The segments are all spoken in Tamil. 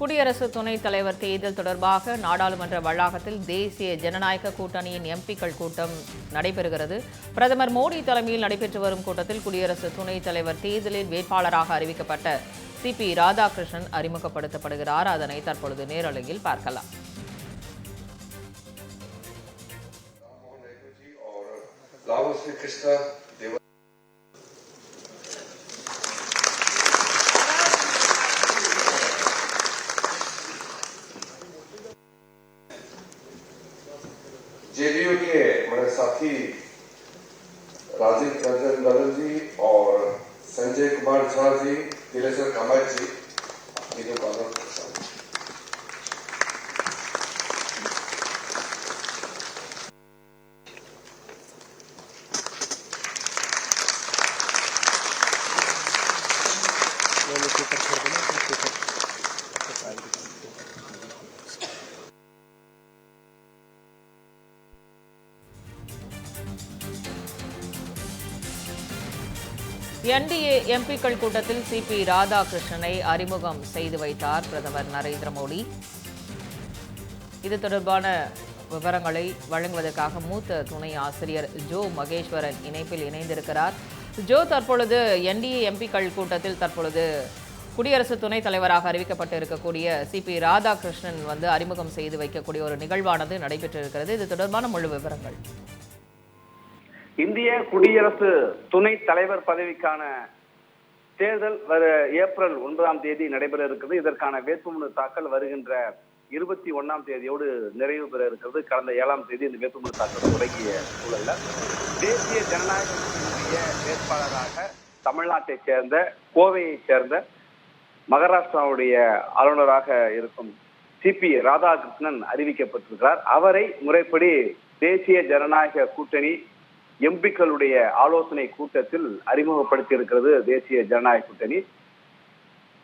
குடியரசு துணைத் தலைவர் தேர்தல் தொடர்பாக நாடாளுமன்ற வளாகத்தில் தேசிய ஜனநாயக கூட்டணியின் எம்பிக்கள் கூட்டம் நடைபெறுகிறது. பிரதமர் மோடி தலைமையில் நடைபெற்று வரும் கூட்டத்தில் குடியரசு துணைத் தலைவர் தேர்தலில் வேட்பாளராக அறிவிக்கப்பட்ட சி. பி. ராதாகிருஷ்ணன் அறிமுகப்படுத்தப்படுகிறார். அதனை தற்பொழுது நேரலையில் பார்க்கலாம். जेडीयू के हमारे साथी राजीव रंजन दलन जी और संजय कुमार झा जी दिलेश्वर कामत जी इन्हें स्वागत करता என்டிஏ எம்பிக்கள் கூட்டத்தில் சிபி ராதாகிருஷ்ணனை அறிமுகம் செய்து வைத்தார் பிரதமர் நரேந்திர மோடி. இது தொடர்பான விவரங்களை வழங்குவதற்காக மூத்த துணை ஆசிரியர் ஜோ மகேஸ்வரன் இணைப்பில் இணைந்திருக்கிறார். ஜோ தற்பொழுது என்டிஏ எம்பிக்கள் கூட்டத்தில் தற்பொழுது குடியரசு துணைத் தலைவராக அறிவிக்கப்பட்டு இருக்கக்கூடிய சிபி ராதாகிருஷ்ணன் வந்து அறிமுகம் செய்து வைக்கக்கூடிய ஒரு நிகழ்வானது நடைபெற்றிருக்கிறது. இது தொடர்பான முழு விவரங்கள். இந்திய குடியரசு துணைத் தலைவர் பதவிக்கான தேர்தல் வர ஏப்ரல் ஒன்பதாம் தேதி நடைபெற இருக்கிறது. இதற்கான வேட்புமனு தாக்கல் வருகின்ற இருபத்தி ஒன்னாம் தேதியோடு நிறைவு பெற இருக்கிறது. கடந்த ஏழாம் தேதி இந்த வேட்புமனு தாக்கல் தொடங்கிய சூழல்ல தேசிய ஜனநாயக கட்சியினுடைய வேட்பாளராக தமிழ்நாட்டைச் சேர்ந்த கோவையைச் சேர்ந்த மகாராஷ்டிராவுடைய ஆளுநராக இருக்கும் சிபி ராதாகிருஷ்ணன் அறிவிக்கப்பட்டிருக்கிறார். அவரை முறைப்படி தேசிய ஜனநாயக கூட்டணி எம்பிக்களுடைய ஆலோசனை கூட்டத்தில் அறிமுகப்படுத்தி இருக்கிறது தேசிய ஜனநாயக கூட்டணி.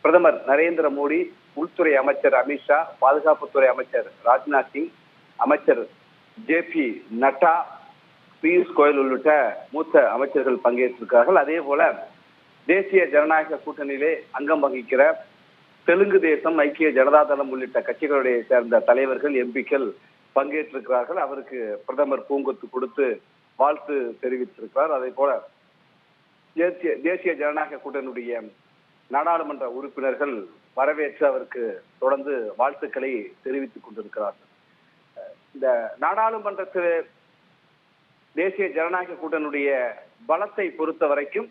பிரதமர் நரேந்திர மோடி உள்துறை அமைச்சர் அமித்ஷா பாதுகாப்புத்துறை அமைச்சர் ராஜ்நாத் சிங் அமைச்சர் ஜே பி நட்டா பியூஷ் கோயல் உள்ளிட்ட மூத்த அமைச்சர்கள் பங்கேற்றிருக்கிறார்கள். அதே போல தேசிய ஜனநாயக கூட்டணியிலே அங்கம் வகிக்கிற தெலுங்கு தேசம் ஐக்கிய ஜனதா தளம் உள்ளிட்ட கட்சிகளுடைய சேர்ந்த தலைவர்கள் எம்பிக்கள் பங்கேற்றிருக்கிறார்கள். அவருக்கு பிரதமர் பூங்கொத்து கொடுத்து வாழ்த்து தெரிவித்திருக்கிறார். அதே போல தேசிய தேசிய ஜனநாயக கூட்டணியுடைய நாடாளுமன்ற உறுப்பினர்கள் வரவேற்று அவருக்கு தொடர்ந்து வாழ்த்துக்களை தெரிவித்துக் கொண்டிருக்கிறார்கள். இந்த நாடாளுமன்றத்தில் தேசிய ஜனநாயக கூட்டணியுடைய பலத்தை பொறுத்த வரைக்கும்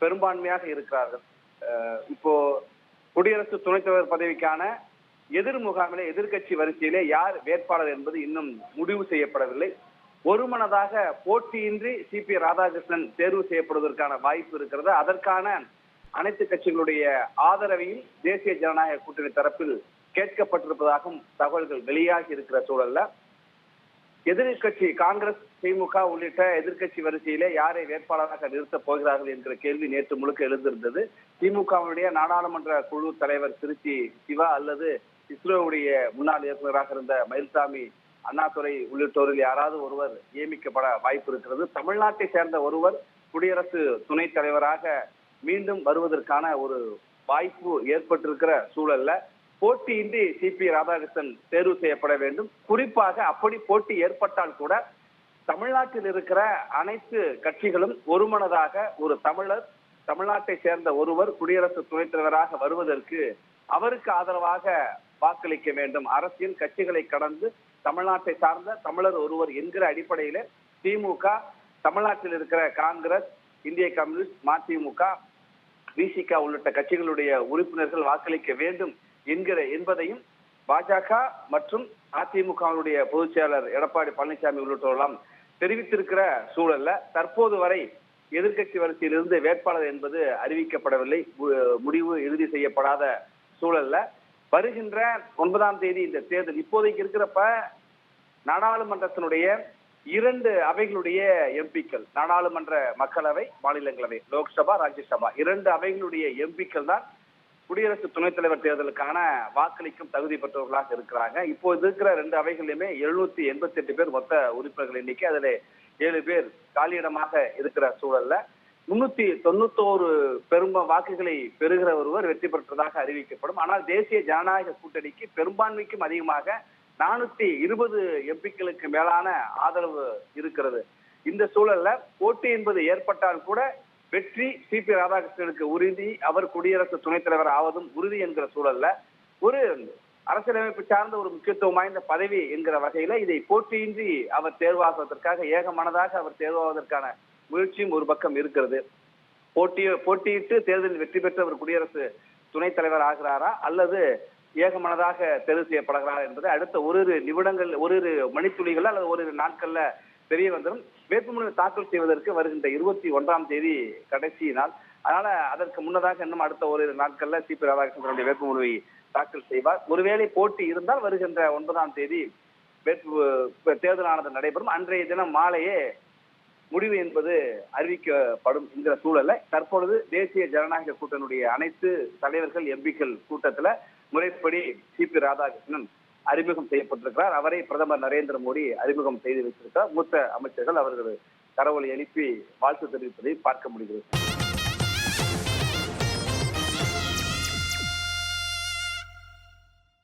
பெரும்பான்மையாக இருக்கிறார்கள். இப்போ குடியரசு துணைத் தலைவர் பதவிக்கான எதிர் முகாமிலே எதிர்க்கட்சி வரிசையிலே யார் வேட்பாளர் என்பது இன்னும் முடிவு செய்யப்படவில்லை. ஒருமனதாக போட்டியின்றி சி பி ராதாகிருஷ்ணன் தேர்வு செய்யப்படுவதற்கான வாய்ப்பு இருக்கிறது. அதற்கான அனைத்து கட்சிகளுடைய ஆதரவையும் தேசிய ஜனநாயக கூட்டணி தரப்பில் கேட்கப்பட்டிருப்பதாகவும் தகவல்கள் வெளியாகி இருக்கிற சூழல்ல. எதிர்க்கட்சி காங்கிரஸ் திமுக உள்ளிட்ட எதிர்க்கட்சி வரிசையிலே யாரை வேட்பாளராக நிறுத்தப் போகிறார்கள் என்கிற கேள்வி நேற்று முழுக்க எழுந்திருந்தது. திமுகவுடைய நாடாளுமன்ற குழு தலைவர் திருச்சி சிவா அல்லது இஸ்ரோவுடைய முன்னாள் இயக்குநராக இருந்த மயில்சாமி அண்ணாதுரை உள்ளிட்டோரில் யாராவது ஒருவர் நியமிக்கப்பட வாய்ப்பு இருக்கிறது. தமிழ்நாட்டை சேர்ந்த ஒருவர் குடியரசு துணைத் தலைவராக மீண்டும் வருவதற்கான ஒரு வாய்ப்பு ஏற்பட்டிருக்கிற சூழல்ல போட்டியின்றி சி பி ராதாகிருஷ்ணன் தேர்வு செய்யப்பட வேண்டும். குறிப்பாக அப்படி போட்டி ஏற்பட்டால் கூட தமிழ்நாட்டில் இருக்கிற அனைத்து கட்சிகளும் ஒருமனதாக ஒரு தமிழர் தமிழ்நாட்டை சேர்ந்த ஒருவர் குடியரசு துணைத் தலைவராக வருவதற்கு அவருக்கு ஆதரவாக வாக்களிக்க வேண்டும். அரசியல் கட்சிகளை கடந்து தமிழ்நாட்டை சார்ந்த தமிழர் ஒருவர் என்கிற அடிப்படையில திமுக தமிழ்நாட்டில் இருக்கிற காங்கிரஸ் இந்திய கம்யூனிஸ்ட் மதிமுக விசிக உள்ளிட்ட கட்சிகளுடைய உறுப்பினர்கள் வாக்களிக்க வேண்டும் என்கிற என்பதையும் பாஜக மற்றும் அதிமுகவினுடைய பொதுச் செயலாளர் எடப்பாடி பழனிசாமி உள்ளிட்டோரெல்லாம் தெரிவித்திருக்கிற சூழல்ல தற்போது வரை எதிர்க்கட்சி வரிசையிலிருந்து வேட்பாளர் என்பது அறிவிக்கப்படவில்லை. முடிவு இறுதி செய்யப்படாத சூழல்ல. வருகின்ற ஒன்பதாம் தேதி இந்த தேர்தல் இப்போதைக்கு இருக்கிறப்ப நாடாளுமன்றத்தினுடைய இரண்டு அவைகளுடைய எம்பிக்கள் நாடாளுமன்ற மக்களவை மாநிலங்களவை லோக்சபா ராஜ்யசபா. இரண்டு அவைகளுடைய எம்பிக்கள் தான் குடியரசு துணைத் தலைவர் தேர்தலுக்கான வாக்களிக்கும் தகுதி பெற்றவர்களாக இருக்கிறாங்க. இப்போ இருக்கிற ரெண்டு அவைகளிலுமே எழுநூத்தி எண்பத்தி எட்டு பேர் மொத்த உறுப்பினர்கள் எண்ணிக்கை அதுல ஏழு பேர் காலியிடமாக இருக்கிற சூழல்ல முன்னூத்தி தொண்ணூத்தோரு பெரும்ப வாக்குகளை பெறுகிற ஒருவர் வெற்றி பெற்றதாக அறிவிக்கப்படும். ஆனால் தேசிய ஜனநாயக கூட்டணிக்கு பெரும்பான்மைக்கும் அதிகமாக நானூத்தி இருபது எம்பிக்களுக்கு மேலான ஆதரவு இருக்கிறது. இந்த சூழல்ல போட்டி என்பது ஏற்பட்டால் கூட வெற்றி சி பி ராதாகிருஷ்ணனுக்கு உறுதி அவர் குடியரசு துணைத் தலைவர் ஆவதும் உறுதி என்கிற சூழல்ல ஒரு அரசியலமைப்பு சார்ந்த ஒரு முக்கியத்துவம் வாய்ந்த பதவி என்கிற வகையில இதை போட்டியின்றி அவர் தேர்வாகுவதற்காக ஏகமனதாக அவர் தேர்வாவதற்கான முயற்சியும் ஒரு பக்கம் இருக்கிறது. போட்டி போட்டியிட்டு தேர்தலில் வெற்றி பெற்றவர் குடியரசு துணைத் தலைவர் ஆகிறாரா அல்லது ஏகமனதாக தேர்வு செய்யப்படுகிறார் என்பது அடுத்த ஒரு நிமிடங்கள் ஒரு மணித்துளிகள் அல்லது ஒரு நாட்கள்ல தெரிய வந்துடும். வேட்புமனு தாக்கல் செய்வதற்கு வருகின்ற இருபத்தி ஒன்றாம் தேதி கடைசி நாள். அதனால அதற்கு முன்னதாக இன்னும் அடுத்த ஒரு நாட்கள்ல சி பி ராதாகிருஷ்ணனுடைய வேட்புமனுவை தாக்கல் செய்வார். ஒருவேளை போட்டி இருந்தால் வருகின்ற ஒன்பதாம் தேதி வேட்பு தேர்தலானது நடைபெறும். அன்றைய தினம் மாலையே முடிவு என்பது அறிவிக்கப்படும் என்கிற சூழல்ல தற்பொழுது தேசிய ஜனநாயக கூட்டணியுடைய அனைத்து தலைவர்கள் எம்பிக்கள் கூட்டத்துல முறைப்படி சி பி ராதாகிருஷ்ணன் அறிமுகம் செய்யப்பட்டிருக்கிறார். அவரை பிரதமர் நரேந்திர மோடி அறிமுகம் செய்து வைத்திருக்கிறார். மூத்த அமைச்சர்கள் அவர்கள் கரவொலி எழுப்பி வாழ்த்து தெரிவிப்பதை பார்க்க முடிகிறது.